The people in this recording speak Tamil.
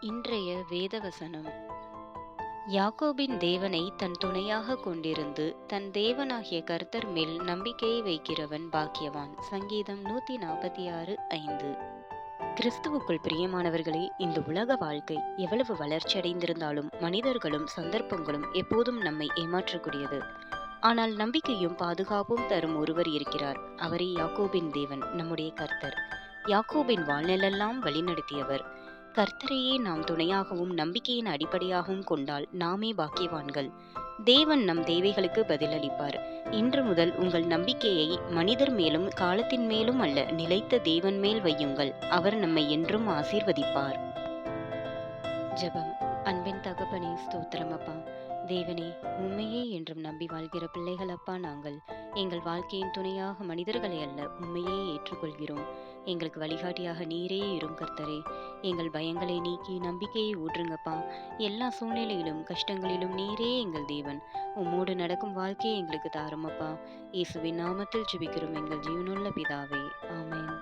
இன்றைய வேதவசனம். யாக்கோபின் தேவனை தன் துணையாக கொண்டிருந்து தன் தேவனாகிய கர்த்தர் மேல் நம்பிக்கையை வைக்கிறவன் பாக்கியவான். சங்கீதம் நூத்தி நாற்பத்தி ஆறு ஐந்து. கிறிஸ்துவுக்குள் பிரியமானவர்களே இந்த உலக வாழ்க்கை எவ்வளவு வளர்ச்சி அடைந்திருந்தாலும் மனிதர்களும் சந்தர்ப்பங்களும் எப்போதும் நம்மை ஏமாற்றக்கூடியது. ஆனால் நம்பிக்கையும் பாதுகாப்பும் தரும் ஒருவர் இருக்கிறார். அவரே யாக்கோபின் தேவன் நம்முடைய கர்த்தர். யாக்கோபின் வாழ்நிலெல்லாம் வழிநடத்தியவர். கர்த்தரையே நாம் துணையாகவும் நம்பிக்கையின் அடிப்படையாகவும் கொண்டால் நாமே பாக்கியவான்கள். தேவன் நம் தேவைகளுக்கு பதிலளிப்பார். இன்று முதல் உங்கள் நம்பிக்கையை மனிதர் மேலும் காலத்தின் மேலும் அல்ல நிலைத்த தேவன் மேல் வையுங்கள். அவர் நம்மை என்றும் ஆசீர்வதிப்பார். ஜபம். அன்பின் தகப்பனே ஸ்தோத்திரம் அப்பா. தேவனே உண்மையே என்றும் நம்பி வாழ்கிற பிள்ளைகள் அப்பா நாங்கள். எங்கள் வாழ்க்கையின் துணையாக மனிதர்களை அல்ல உண்மையே ஏற்றுக்கொள்கிறோம். எங்களுக்கு வழிகாட்டியாக நீரே இரும் கர்த்தரே. எங்கள் பயங்களை நீக்கி நம்பிக்கையை ஊற்றுங்கப்பா. எல்லா சூழ்நிலையிலும் கஷ்டங்களிலும் நீரே எங்கள் தேவன். உம்மோடு நடக்கும் வாழ்க்கையை எங்களுக்கு தாருமப்பா. இயேசுவின் நாமத்தில் ஜெபிக்கிறோம். எங்கள் ஜீவனுள்ள பிதாவே. ஆமேன்.